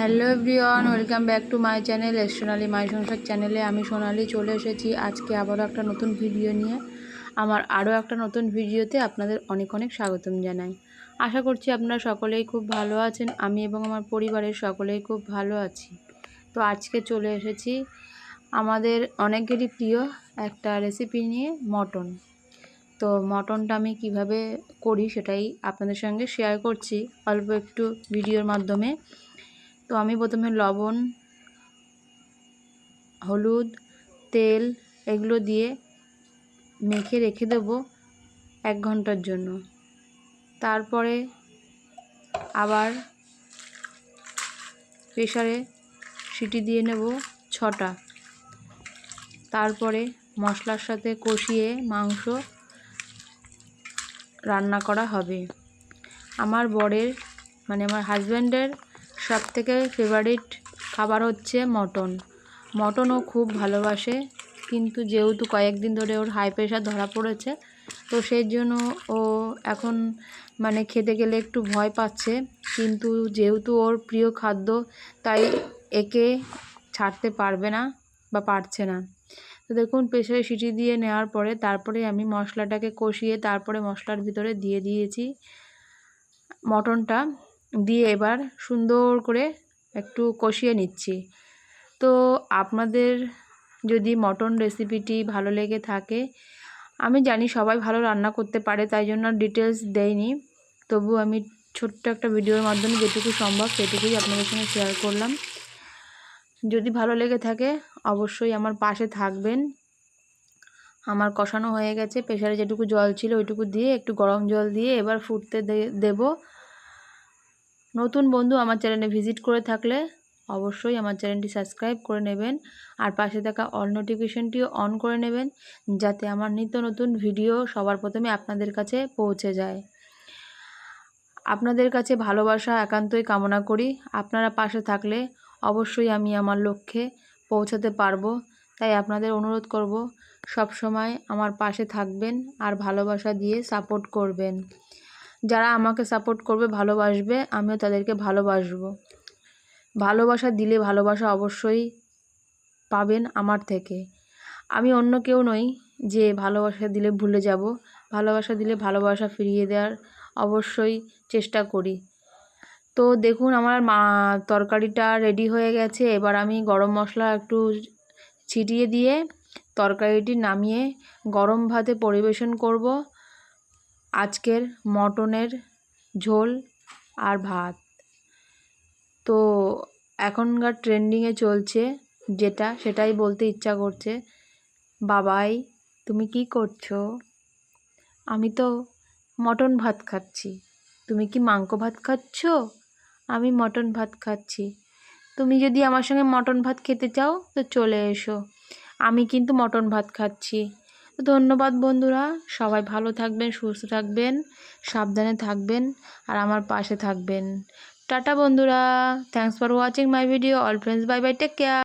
Hello everyone, welcome back to my channel S Sonali my সংসার চ্যানেলে আমি সোনালি চলে এসেছি আজকে আবারও একটা নতুন ভিডিও নিয়ে। আমার আরও একটা নতুন ভিডিওতে আপনাদের অনেক অনেক স্বাগতম জানাই। আশা করছি আপনারা সকলেই খুব ভালো আছেন, আমি এবং আমার পরিবারের সকলেই খুব ভালো আছি। তো আজকে চলে এসেছি আমাদের অনেকেরই প্রিয় একটা রেসিপি নিয়ে, মটন। তো মটনটা আমি কীভাবে করি সেটাই আপনাদের সঙ্গে শেয়ার করছি। অল্প একটু ভিডিওর মাধ্যমে। তো আমি প্রথমে লবণ, হলুদ, তেল এগুলো দিয়ে মেখে রেখে দেব এক ঘণ্টার জন্য। তারপরে আবার প্রেশারে সিটি দিয়ে নেব ছটা। তারপরে মশলার সাথে কষিয়ে মাংস রান্না করা হবে। আমার বরের মানে আমার হাজব্যান্ডের সব থেকে ফেভারিট খাবার হচ্ছে মটন। মটনও খুব ভালোবাসে, কিন্তু যেহেতু কয়েকদিন ধরে ওর হাই প্রেশার ধরা পড়েছে, তো সেই জন্য ও এখন মানে খেতে গেলে একটু ভয় পাচ্ছে। কিন্তু যেহেতু ওর প্রিয় খাদ্য, তাই একে ছাড়তে পারবে না বা পারছে না। তো দেখুন প্রেশারে সিটি দিয়ে নেওয়ার পরে তারপরে আমি মশলাটাকে কষিয়ে তারপরে মশলার ভিতরে দিয়ে দিয়েছি মটনটা। দিয়ে এবার সুন্দর করে একটু কষিয়ে নিচ্ছি। তো আপনাদের যদি মটন রেসিপিটি ভালো লেগে থাকে, আমি জানি সবাই ভালো রান্না করতে পারে, তাই জন্য ডিটেলস দেয়নি তবু আমি ছোট্ট একটা ভিডিওর মাধ্যমে যেটুকু সম্ভব সেটুকুই আপনাদের সঙ্গে শেয়ার করলাম। যদি ভালো লেগে থাকে, অবশ্যই আমার পাশে থাকবেন। আমার কষানো হয়ে গেছে প্রেশারে যেটুকু জল ছিল ওইটুকু দিয়ে একটু গরম জল দিয়ে এবার ফুটতে দেব। নতুন বন্ধু আমার চ্যানেলে ভিজিট করে থাকলে অবশ্যই আমার চ্যানেলটি সাবস্ক্রাইব করে নেবেন আর পাশে থাকা অল নোটিফিকেশনটিও অন করে নেবেন যাতে আমার নিত্য নতুন ভিডিও সবার প্রথমে আপনাদের কাছে পৌঁছে যায়। আপনাদের কাছে ভালোবাসা, একান্তই কামনা করি। আপনারা পাশে থাকলে অবশ্যই আমি আমার লক্ষ্যে পৌঁছাতে পারব, তাই আপনাদের অনুরোধ করব সব সময় আমার পাশে থাকবেন আর ভালোবাসা দিয়ে সাপোর্ট করবেন। যারা আমাকে সাপোর্ট করবে, ভালোবাসবে, আমিও তাদেরকে ভালোবাসবো। ভালোবাসা দিলে ভালোবাসা অবশ্যই পাবেন আমার থেকে। আমি অন্য কেউ নই যে ভালোবাসা দিলে ভুলে যাব। ভালোবাসা দিলে ভালোবাসা ফিরিয়ে দেওয়ার অবশ্যই চেষ্টা করি। তো দেখুন, আমার মা, তরকারিটা রেডি হয়ে গেছে। এবার আমি গরম মশলা একটু ছিটিয়ে দিয়ে তরকারিটি নামিয়ে গরম ভাতে পরিবেশন করব। আজকের মটনের ঝোল আর ভাত। তো এখনকার ট্রেন্ডিংয়ে চলছে যেটা, সেটাই বলতে ইচ্ছা করছে, বাবাই, তুমি কি করছ? আমি তো মটন ভাত খাচ্ছি। তুমি কি মাংস ভাত খাচ্ছ? আমি মটন ভাত খাচ্ছি। তুমি যদি আমার সঙ্গে মটন ভাত খেতে চাও, তো চলে এসো। আমি কিন্তু মটন ভাত খাচ্ছি। ধন্যবাদ বন্ধুরা। সবাই ভালো থাকবেন, সুস্থ থাকবেন, সাবধানে থাকবেন আর আমার পাশে থাকবেন। টাটা বন্ধুরা। Thanks for watching my video all friends bye bye take care